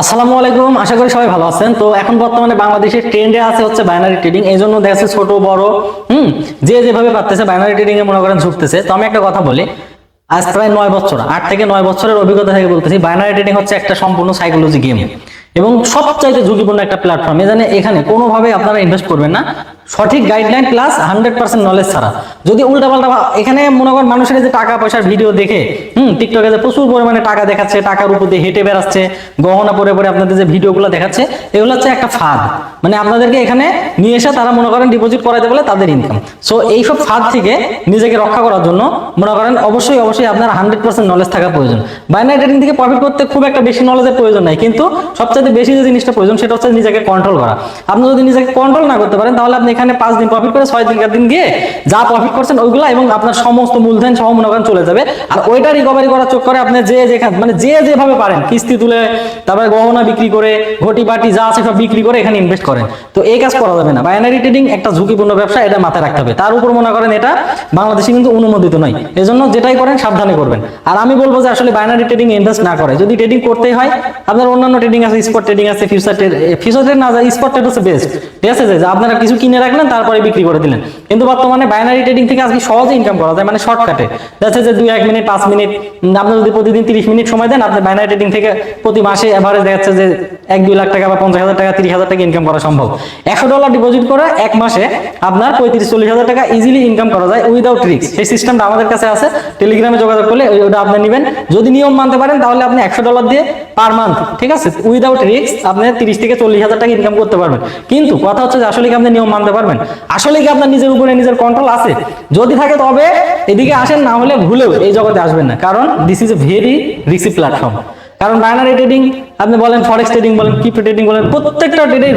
আসসালামু আলাইকুম, আশা করি সবাই ভালো আছেন। তো এখন বর্তমানে বাংলাদেশের ট্রেন্ডে আছে হচ্ছে বাইনারি ট্রেডিং এই জন্য দেখা ছোট, বড়, হুম, যে যেভাবে পারতেছে বাইনারি ট্রেডিং এ মনে করেন ঝুঁকতেছে। তো আমি একটা কথা বলি, আজ প্রায় নয় বছর, আট থেকে নয় বছরের অভিজ্ঞতা থেকে বলতেছি বাইনারি ট্রেডিং হচ্ছে একটা সম্পূর্ণ সাইকোলজি গেম এবং সবচাইতে ঝুঁকিপূর্ণ একটা প্ল্যাটফর্ম এখানে কোনোভাবে আপনারা ইনভেস্ট করবেন না। সঠিক guideline plus hundred percent knowledge ছাড়া। যদি উল্টাপাল্টা এখানে মনে করেন মানুষের যে টাকা পয়সার ভিডিও দেখে, হুম টিকটকে যে প্রচুর পরিমাণে টাকা দেখাচ্ছে, টাকার উপর দিয়ে হেঁটে বেড়াচ্ছে, গহনা পরে পরে আপনাদের যে ভিডিওগুলো দেখাচ্ছে, এগুলো হচ্ছে একটা ফাঁদ। মানে আপনাদেরকে এখানে নিয়ে এসে তারা মনে করেন ডিপোজিট করাতে বলে তাদের ইনকাম সো এইসব ফাঁদ থেকে নিজেকে রক্ষা করার জন্য মনে করেন অবশ্যই অবশ্যই আপনার হান্ড্রেড পার্সেন্ট নলেজ থাকা প্রয়োজন। বাইনারি ট্রেডিং থেকে প্রফিট করতে খুব একটা বেশি নলেজের প্রয়োজন নাই, কিন্তু সবচেয়ে বেশি যে জিনিসটা প্রয়োজন, সেটা হচ্ছে নিজেকে কন্ট্রোল করা। আপনি যদি নিজেকে কন্ট্রোল না করতে পারেন, তাহলে আপনি এখানে পাঁচ দিন প্রফিট করে, ছয় দিন দিন গিয়ে যা প্রফিট করছেন ওইগুলো এবং আপনার সমস্ত মূলধন সহ মনে চলে যাবে। আর ওইটা রিকভারি করার চক্করে আপনি যে যেখানে মানে যে যেভাবে পারেন, কিস্তি তুলে, তারপরে গহনা বিক্রি করে ঘটি বাটি যা আছে সব বিক্রি করে এখানে ইনভেস্ট করেন। তো এই কাজ করা যাবে না। বাইনারি ট্রেডিং একটা ঝুঁকিপূর্ণ ব্যবসা, এটা মাথায় রাখতে হবে। তার উপর মনে করেন এটা বাংলাদেশে কিন্তু অনুমোদিত নয়। এজন্য যেটাই করেন, সাবধানে করবেন। আর আমি বলব যে আসলে বাইনারি ট্রেডিং ইনভেস্ট না করে। যদি ট্রেডিং করতেই হয়, আপনার অন্যান্য ট্রেডিং আছে স্পট ট্রেডিং আছে ফিউচার ফিউচার ট্রেড না যায় স্পট ট্রেড হচ্ছে বেস্ট ঠিক আছে, যে আপনারা কিছু কিনে রাখলেন, তারপরে বিক্রি করে দিলেন। কিন্তু বর্তমানে বাইনারি ট্রেডিং থেকে আজকে সহজে ইনকাম করা যায় মানে শর্টকাটে যাচ্ছে যে দুই, এক মিনিট, পাঁচ মিনিট, আপনি যদি প্রতিদিন তিরিশ মিনিট সময় দেন, আপনি বাইনারি ট্রেডিং থেকে প্রতি মাসে এভারেজ দেখাচ্ছে যে এক, দুই লাখ টাকা বা পঞ্চাশ হাজার টাকা, তিরিশ হাজার টাকা ইনকাম করা সম্ভব। একশো ডলার ডিপোজিট করে এক মাসে আপনার পঁয়ত্রিশ, চল্লিশ হাজার টাকা ইজিলি ইনকাম করা যায় উইদাউট রিস্ক সেই সিস্টেমটা আমাদের কাছে আছে টেলিগ্রামে যোগাযোগ করলে ওটা আপনি নেবেন। যদি নিয়ম মানতে পারেন, তাহলে আপনি একশো ডলার দিয়ে পার মান্থ ঠিক আছে? উইদাউট রিক্স আপনি তিরিশ থেকে চল্লিশ হাজার টাকা ইনকাম করতে পারবেন। কিন্তু কথা হচ্ছে যে আসলে কি আপনি নিয়ম মানতে পারবেন। আসলে কি আপনার নিজের উপরে নিজের কন্ট্রোল আছে? যদি থাকে তবে এদিকে আসেন, না হলে ভুলেও এই জগতে আসবেন না। কারণ this is a very risky platform কারণ বাইনারি ট্রেডিং আপনি বলেন ফরেক্স ট্রেডিং বলেন ক্রিপ্টো ট্রেডিং বলেন, প্রত্যেকটা ট্রেডে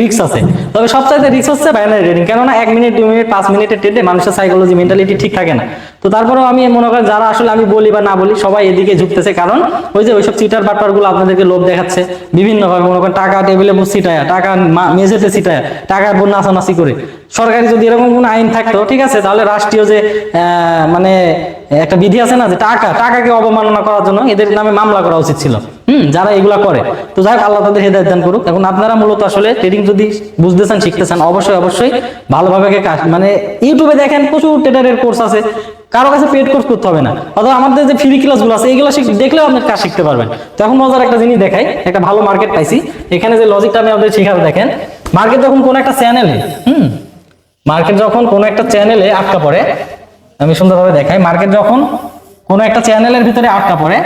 রিস্ক আছে। তবে সবচাইতে রিস্ক হচ্ছে বাইনারি ট্রেডিং কেননা এক মিনিট দুই মিনিট পাঁচ মিনিটের ট্রেডে মানুষের সাইকোলজি মেন্টালিটি ঠিক থাকে না। তো তারপরেও আমি মনে করেন যারা আসলে আমি বলি বা না বলি, সবাই এদিকে ঝুঁকতেছে। কারণ ওই যে ওইসব চিটার বাটপারগুলো আপনাদেরকে লোভ দেখাচ্ছে বিভিন্নভাবে। মনে করেন টাকা টেবিলে ছিটায়, টাকা মেঝেতে ছিটায় টাকার বোন নাচানাচি করে। সরকারি যদি এরকম কোনো আইন থাকতো, ঠিক আছে, তাহলে রাষ্ট্রীয় যে মানে একটা বিধি আছে না যে টাকা, টাকাকে অবমাননা করার জন্য এদের নামে মামলা করা উচিত ছিল। হুম, যারা এগুলা করে। তো যাই হোক, আল্লাহ তাদের হেদায়ত দান করুক। এখন আপনারা মূলত আসলে ট্রেডিং যদি বুঝতেছেন, শিখতেছেন, অবশ্যই অবশ্যই ভালোভাবে মানে ইউটিউবে দেখেন প্রচুর ট্রেডারের কোর্স আছে। কারও কাছে পেড কোর্স করতে হবে না। অথবা আমাদের যে ফ্রি ক্লাসগুলো আছে এইগুলো দেখলেও আপনি কাজ শিখতে পারবেন। তো এখন মজার একটা জিনিস দেখাই, একটা ভালো মার্কেট পাইছি। এখানে যে লজিকটা আমি আপনাদের শিখাবো, দেখেন। মার্কেট যখন কোন একটা চ্যানেলে হুম মার্কেট যখন কোনো একটা চ্যানেলে আটকা পড়ে আমি সুন্দরভাবে দেখাই। মার্কেট যখন কোনো একটা চ্যানেলের ভিতরে আটকা পড়ে,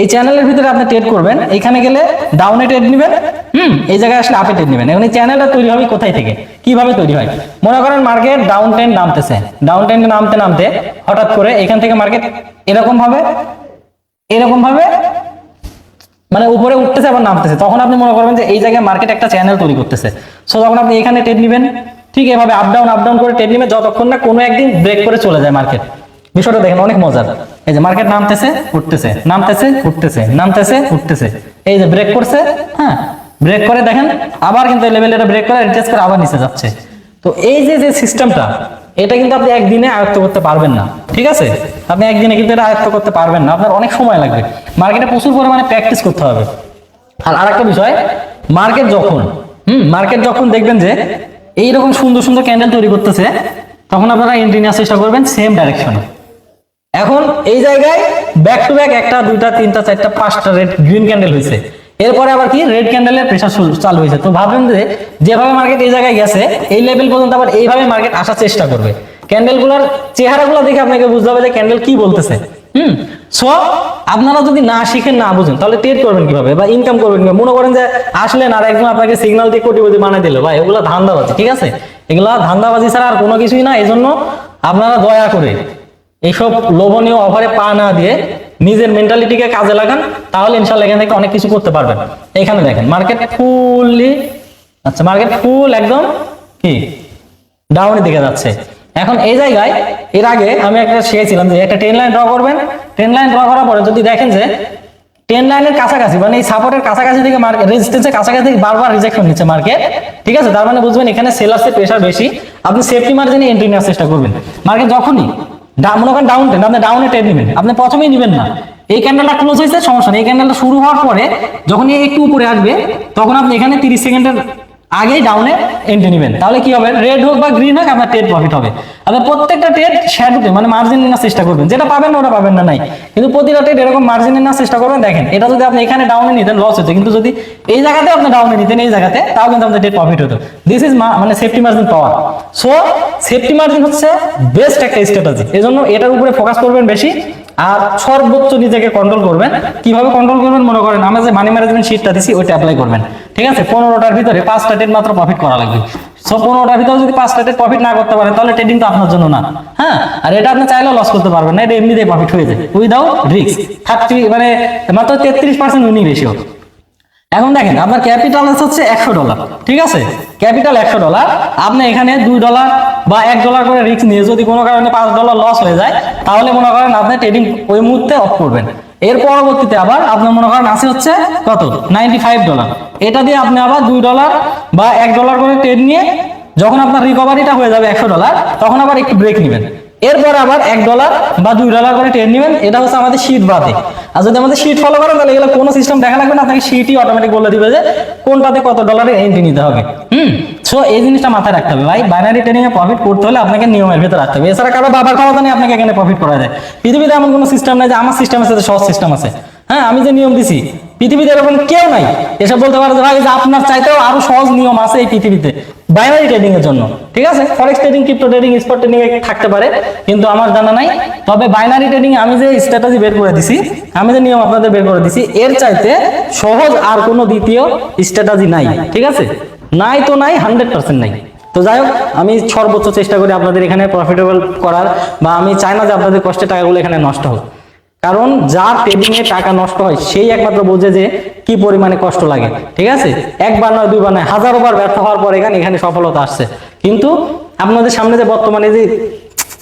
এই চ্যানেলের ভিতরে আপনি ট্রেড করবেন। এখানে গেলে ডাউনে ট্রেড নেবেন, হুম, এই জায়গায় আসলে আপে ট্রেড নেবেন। এখন এই চ্যানেলটা তৈরি হবে কোথায় থেকে? কীভাবে তৈরি হয়? মনে করেন মার্কেট ডাউন ট্রেন্ড নামতেছে। ডাউন ট্রেন্ডে নামতে নামতে হঠাৎ করে এখান থেকে মার্কেট এরকম ভাবে এরকম ভাবে মানে উপরে উঠতেছে আবার নামতেছে। তখন আপনি মনে করবেন যে এই জায়গায় মার্কেট একটা চ্যানেল তৈরি করতেছে। সো তখন আপনি এখানে ট্রেড নেবেন। ঠিক এভাবে আপ ডাউন আপ ডাউন করে ট্রেড নেবেন যতক্ষণ না কোনো একদিন ব্রেক করে চলে যায় মার্কেট বিষয়টা দেখেন, অনেক মজার। এই যে মার্কেট নামতেছে, উঠতেছে নামতেছে উঠতেছে নামতেছে, উঠতেছে। এই যে ব্রেক করছে হ্যাঁ ব্রেক করে দেখেন, আবার কিন্তু লেভেল এটা ব্রেক করে রিটেস্ট করে আবার নিচে যাচ্ছে। তো এই যে যে সিস্টেমটা এটা কিন্তু আপনি একদিনে আয়ত্ত করতে পারবেন না, ঠিক আছে? আপনি একদিনে কিন্তু এটা আয়ত্ত করতে পারবেন না, আপনার অনেক সময় লাগবে। মার্কেটে প্রচুর পরিমাণে প্র্যাকটিস করতে হবে। আর আরেকটা বিষয় মার্কেট যখন, হুম মার্কেট যখন দেখবেন যে এইরকম সুন্দর সুন্দর ক্যান্ডেল তৈরি করতেছে, তখন আপনারা এন্ট্রি নেওয়ার চেষ্টা করবেন সেম ডাইরেকশনে এখন এই জায়গায় ব্যাক টু ব্যাক একটা, দুইটা, তিনটা, চারটা, পাঁচটা রেড গ্রিন ক্যান্ডেল হয়েছে। এরপরে আবার কি রেড ক্যান্ডেলের প্রেশার চালু হয়েছে। তো ভাববেন যে, যেভাবে মার্কেট এই জায়গায় গেছে, এই লেভেল পর্যন্ত আবার এইভাবে মার্কেট আসার চেষ্টা করবে। ক্যান্ডেলগুলোর চেহারাগুলো দেখে আপনাকে বুঝতে হবে যে ক্যান্ডেল কি বলতেছে। হুম? সো আপনারা যদি না শিখেন, না বুঝেন, তাহলে ট্রেড করবেন কীভাবে? বা ইনকাম করবেন কীভাবে? মনে করেন যে আসলেন আর একজন আপনাকে সিগন্যাল দিয়ে কোটিপতি বানিয়ে দিল। ভাই, এগুলো ধান্দাবাজি, ঠিক আছে? এগুলা ধান্দাবাজি ছাড়া আর কোনো কিছুই না। এই জন্য আপনারা দয়া করে এইসব লোভনীয় অফারে পা না দিয়ে নিজের মেন্টালিটিকে কাজে লাগান। তাহলে ইনশাল্লাহ এখান থেকে অনেক কিছু করতে পারবেন। এখানে দেখেন মার্কেট ফুললি আচ্ছা মার্কেট ফুল একদম কি? ডাউনের দিকে যাচ্ছে। এখন এই জায়গায়, এর আগে আমি একটা শিখেছিলাম যে একটা ট্রেন লাইন ড্র করবেন। ট্রেন লাইন ড্র করার পরে যদি দেখেন যে ট্রেন লাইনের কাছাকাছি মানে এই সাপোর্টের কাছাকাছি থেকে মার্কেট রেজিস্ট্যান্সের কাছাকাছি থেকে বারবার রিজেকশন নিচ্ছে মার্কেট ঠিক আছে? তার মানে বুঝবেন এখানে সেলার্সের প্রেশার বেশি। আপনি সেফটি মার্জিনে এন্ট্রি নেওয়ার চেষ্টা করবেন। মার্কেট যখনই মনে করেন ডাউন ট্রেন আপনি ডাউনে ট্রেড নেবেন। আপনি প্রথমেই নেবেন না। এই ক্যান্ডেলটা ক্লোজ হয়েছে, সমস্যা নেই। এই ক্যান্ডেলটা শুরু হওয়ার পরে যখন একটু উপরে আসবে, তখন আপনি এখানে তিরিশ সেকেন্ডের আগেই ডাউনে এন্ট্রি নেবেন। তাহলে কি হবে? রেড হোক বা গ্রিন হোক, আপনার ট্রেড প্রফিট হবে। আপনার প্রত্যেকটা ট্রেড শ্যাডোতে মানে মার্জিন নেওয়ার চেষ্টা করবেন। যেটা পাবেন ওটা পাবেন না, নাই। কিন্তু প্রতিটা ট্রেড এরকম মার্জিন নেওয়ার চেষ্টা করবেন। দেখেন, এটা যদি আপনি এখানে ডাউনে নিতেন লস হতো। কিন্তু যদি এই জায়গাতে আপনি ডাউনে নিতেন, এই জায়গাতে, তাও কিন্তু আপনার ট্রেড প্রফিট হতো। দিস ইজ মানে safety margin power so safety margin হচ্ছে বেস্ট একটা স্ট্র্যাটেজি এই জন্য এটার উপরে ফোকাস করবেন বেশি। আর সর্বোচ্চ নিজেকে কন্ট্রোল করবেন। কীভাবে কন্ট্রোল করবেন মনে করেন আমরা যে মানি ম্যানেজমেন্ট শিটটা দিছি, ওইটা অ্যাপ্লাই করবেন। ঠিক আছে? পনেরোটার ভিতরে পাঁচটা ট্রেড মাত্র প্রফিট করা লাগবে। সো পনেরোটার ভিতরে যদি পাঁচটা ট্রেড প্রফিট না করতে পারেন, তাহলে ট্রেডিং তো আপনার জন্য না। হ্যাঁ? আর এটা আপনি চাইলেও লস করতে পারবেন না, এটা এমনিতেই প্রফিট হয়ে যায়। উইদাউট রিস্ক থার্টি মানে মাত্র তেত্রিশ পার্সেন্ট উইনিং রেশিও এখন দেখেন আপনার ক্যাপিটাল হচ্ছে একশো ডলার ঠিক আছে? ক্যাপিটাল একশো ডলার আপনি এখানে দুই ডলার বা এক ডলার করে রিস্ক নিয়ে যদি কোনো কারণে পাঁচ ডলার লস হয়ে যায়, তাহলে মনে করেন আপনি ট্রেডিং ওই মুহূর্তে অফ করবেন। এর পরবর্তীতে আবার আপনার মনে করেন আছে হচ্ছে কত? নাইনটি ফাইভ ডলার এটা দিয়ে আপনি আবার দুই ডলার বা এক ডলার করে ট্রেড নিয়ে যখন আপনার রিকভারিটা হয়ে যাবে একশো ডলার তখন আবার একটু ব্রেক নেবেন। এরপর আবার এক ডলার বা দুই ডলার করে ট্রেন নেবেন, এটা হচ্ছে আমাদের শীট বাদে। আর যদি আমাদের শীট ফলো করেন, তাহলে এগুলো কোনো সিস্টেম দেখা লাগবে না, আপনাকে শীটই অটোমেটিক বলে দিবে যে কোনটাতে কত ডলারে এন্ট্রি নিতে হবে। হুম? সো এই জিনিসটা মাথায় রাখতে হবে। ভাই বাইনারি ট্রেনিং এ প্রফিট করতে হলে আপনাকে নিয়মের ভিতরে রাখতে হবে। এছাড়া কারও বাবার ক্ষমতা নেই, আপনাকে এখানে প্রফিট করা যায় পৃথিবীতে এমন কোনো সিস্টেম নেই যে আমার সিস্টেম আছে সহজ সিস্টেম আছে। হ্যাঁ আমি যে নিয়ম দিছি পৃথিবীতে এরকম কেউ নাই। এসব বলতে পারে ভাই যে আপনার চাইতেও আরও সহজ নিয়ম আছে এই পৃথিবীতে। বাইনারি ট্রেডিং এর জন্য। ঠিক আছে? Forex trading crypto trading spot trading এ থাকতে পারে, কিন্তু আমার জানা নাই। তবে বাইনারি ট্রেডিং আমি যে স্ট্র্যাটেজি বের করে দিছি, আমি যে নিয়ম আপনাদের বের করে দিছি, এর চাইতে সহজ আর কোনো দ্বিতীয় স্ট্র্যাটেজি নাই। ঠিক আছে? নাই তো নাই হান্ড্রেড পার্সেন্ট নাই। তো যাই হোক, আমি সর্বোচ্চ চেষ্টা করি আপনাদের এখানে প্রফিটেবল করার, বা আমি চাই না যে আপনাদের কষ্টের টাকাগুলো এখানে নষ্ট হোক। কারণ যার ট্রেডিং এ টাকা নষ্ট হয়, সেই একমাত্র বোঝে যে কি পরিমাণে কষ্ট লাগে, ঠিক আছে? একবার নয়, দুইবার নয়, হাজারো বার ব্যর্থ হওয়ার পর এখানে এখানে সফলতা আসছে। কিন্তু আপনাদের সামনে যে বর্তমানে যে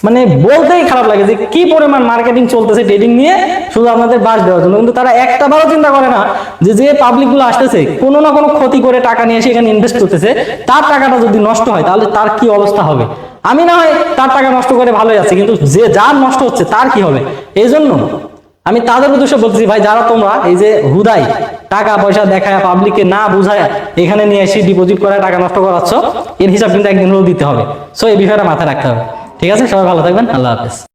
মানে বলতেই খারাপ লাগে যে কি পরিমাণ মার্কেটিং চলতেছে ট্রেডিং নিয়ে, শুধু আপনাদের বাস দেওয়ার জন্য। কিন্তু তারা একটা বারও চিন্তা করে না যে যে পাবলিকগুলো আসতেছে, কোনো না কোনো ক্ষতি করে টাকা নিয়ে এসে এখানে ইনভেস্ট করতেছে, তার টাকাটা যদি নষ্ট হয়, তাহলে তার কি অবস্থা হবে? আমি না হয় তার টাকা নষ্ট করে ভালোই আছি, কিন্তু যে যার নষ্ট হচ্ছে, তার কি হবে? এই জন্য আমি তাদের উদ্দেশ্যে বলতেছি, ভাই, যারা তোমরা এই যে হুদাই, টাকা পয়সা দেখায় পাবলিককে না বুঝায় এখানে নিয়ে এসে ডিপোজিট করায় টাকা নষ্ট করাচ্ছ, এর হিসাব কিন্তু একদিন দিতে হবে। সো এই বিষয়টা মাথায় রাখতে হবে। ঠিক আছে? সবাই ভালো থাকবেন। আল্লাহ হাফেজ।